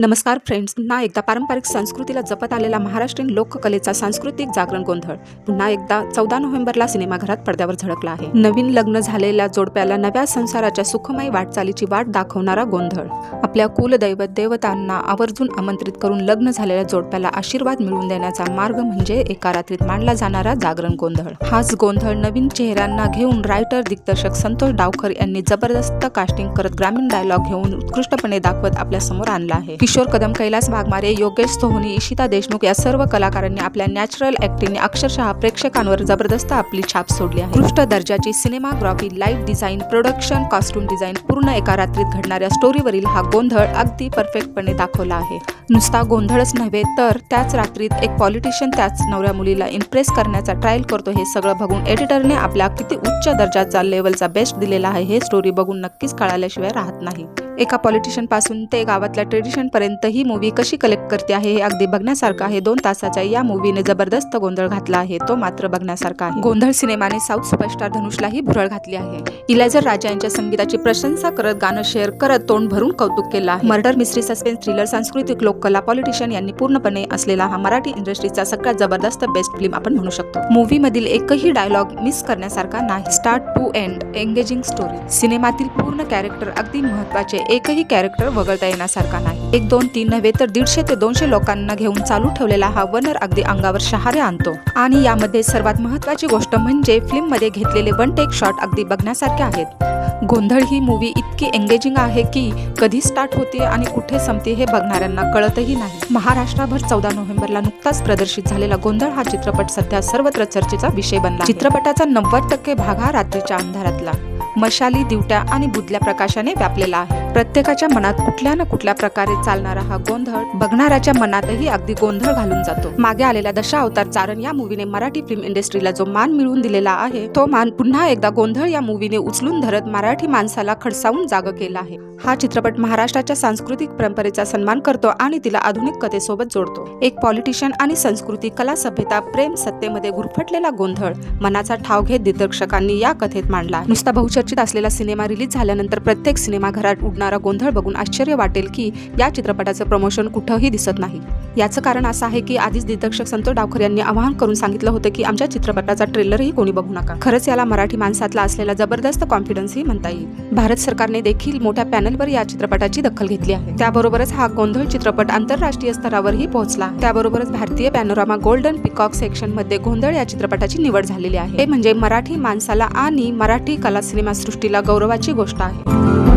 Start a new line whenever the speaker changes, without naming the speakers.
नमस्कार फ्रेंड्स पुन्हा एकदा पारंपरिक संस्कृतीला जपत आलेला महाराष्ट्रीयन लोककलेचा सांस्कृतिक जागरण गोंधळ पुन्हा एकदा चौदा नोव्हेंबरला सिनेमाघरात पडद्यावर झळकला आहे. नवीन लग्न झालेल्या जोडप्याला नव्या संसाराच्या सुखमय वाटचालीची वाट दाखवणारा गोंधळ. आपल्या कुलदैवत देवतांना आवर्जून आमंत्रित करून लग्न झालेल्या जोडप्याला आशीर्वाद मिळवून देण्याचा मार्ग म्हणजे एका रात्रीत मांडला जाणारा जागरण गोंधळ. हाच गोंधळ नवीन चेहऱ्यांना घेऊन रायटर दिग्दर्शक संतोष डावकर यांनी जबरदस्त कास्टिंग करत ग्रामीण डायलॉग घेऊन उत्कृष्टपणे दाखवत आपल्यासमोर आणला आहे. किशोर कदम कैलास वाघमारे योगेश सोहनी इशिता देशमुख या सर्व कलाकारांनी आपल्या नॅचरल ऍक्टिंगने अक्षरशः प्रेक्षकांवर जबरदस्त आपली छाप सोडली आहे. उत्कृष्ट दर्जाची cinematography light design production costume design पूर्ण एका रात्रीत घडणाऱ्या स्टोरीवरील हा गोंधळ अगदी परफेक्टपणे दाखवला आहे. नुसता गोंधळच नव्हे तर त्याच रात्रीत एक पॉलिटिशियन त्याच नवऱ्या मुलीला इम्प्रेस करण्याचा ट्रायल करतो हे सगळं बघून एडिटरने आपल्या किती उच्च दर्जाचा लेवलचा बेस्ट दिलेला आहे हे स्टोरी बघून नक्कीच कळाल्याशिवाय राहत नाही. एका पॉलिटिशियनपासून ते गावातल्या ट्रेडिशनपर्यंत ही मूवी कशी कलेक्ट करते आहे हे अगदी बघण्यासारखं आहे. दोन तासाच्या या मूवीने जबरदस्त गोंधळ घातला आहे. तो मात्र बघण्यासारखा आहे. गोंधळ सिनेमाने साऊथ सुपरस्टार धनुषलाही भुरळ घातली आहे. इलाजर राजा यांच्या संगीताची प्रशंसा करत गाणं शेअर करत तोंड भरून कौतुक केलं आहे. मर्डर मिस्ट्री सस्पेन्स थ्रिलर सांस्कृतिक लोककला पॉलिटिशियन यांनी पूर्णपणे असलेला हा मराठी इंडस्ट्रीचा सगळ्यात जबरदस्त बेस्ट फिल्म आपण म्हणू शकतो. मूवी मधील एकही डायलॉग मिस करण्यासारखा नाही. Start to end engaging story सिनेमातील पूर्ण कॅरेक्टर अगदी महत्त्वाचे एकही कॅरेक्टर वगळता येण्यासारखा नाही. एक दोन तीन नव्हे तर दीडशे ते दोनशे लोकांना घेऊन चालू ठेवलेला हा वनर अगदी अंगावर शहारे आणतो. आणि यामध्ये सर्वात महत्वाची गोष्ट म्हणजे फिल्ममध्ये घेतलेले वन टेक शॉट अगदी बघण्यासारखे आहेत. गोंधळ ही मूवी इतकी एंगेजिंग आहे की कधी स्टार्ट होते आणि कुठे संपते हे बघणाऱ्यांना कळतही नाही. महाराष्ट्राभर चौदा नोव्हेंबरला नुकताच प्रदर्शित झालेला गोंधळ हा चित्रपट सध्या सर्वत्र चर्चेचा विषय बनला चित्रपटाचा नव्वद टक्के भाग हा रात्रीच्या अंधारातला. मशाली दिवट्या आणि बुधल्या प्रकाशाने व्यापलेला आहे. प्रत्येकाच्या मनात कुठल्या ना कुठल्या प्रकारे चालणारा हा गोंधळ बघणाऱ्याच्या मनातही अगदी गोंधळ घालून जातो. मागे आलेल्या दशा अवतार चारण या मूवीने मराठी फिल्म इंडस्ट्रीला जो मान मिळवून दिलेला आहे तो मान पुन्हा एकदा गोंधळ या मूवीने उचलून धरत मराठी माणसाला खडसावून जाग केला आहे. हा चित्रपट महाराष्ट्राच्या सांस्कृतिक परंपरेचा सन्मान करतो आणि तिला आधुनिक कथेसोबत जोडतो. एक पॉलिटिशियन आणि संस्कृती कला सभ्यता प्रेम सत्तेमध्ये गुरफटलेला गोंधळ मनाचा ठाव घेत दिग्दर्शकांनी या कथेत मांडला नुसता चर्चित असलेला सिनेमा रिलीज झाल्यानंतर प्रत्येक सिनेमाघरात उडणारा गोंधळ बघून आश्चर्य वाटेल की या चित्रपटाचं प्रमोशन कुठंही दिसत नाही. याचं कारण असं आहे की आधीच दिग्दर्शक संतोष डावकर यांनी आवाहन करून सांगितलं होतं की आमच्या चित्रपटाचा ट्रेलरही कोणी बघू नका. खरंच याला मराठी माणसातला असलेला जबरदस्त कॉन्फिडन्सही म्हणता येईल. भारत सरकारने देखील मोठ्या पॅनलवर या चित्रपटाची दखल घेतली आहे. त्याबरोबरच हा गोंधळ चित्रपट आंतरराष्ट्रीय स्तरावरही पोहोचला त्याबरोबरच भारतीय पॅनोरामा गोल्डन पिकॉक सेक्शनमध्ये गोंधळ या चित्रपटाची निवड झालेली आहे. म्हणजे मराठी माणसाला आणि मराठी कला सिनेमा सिनेमासृष्टीला गौरवाची गोष्ट आहे.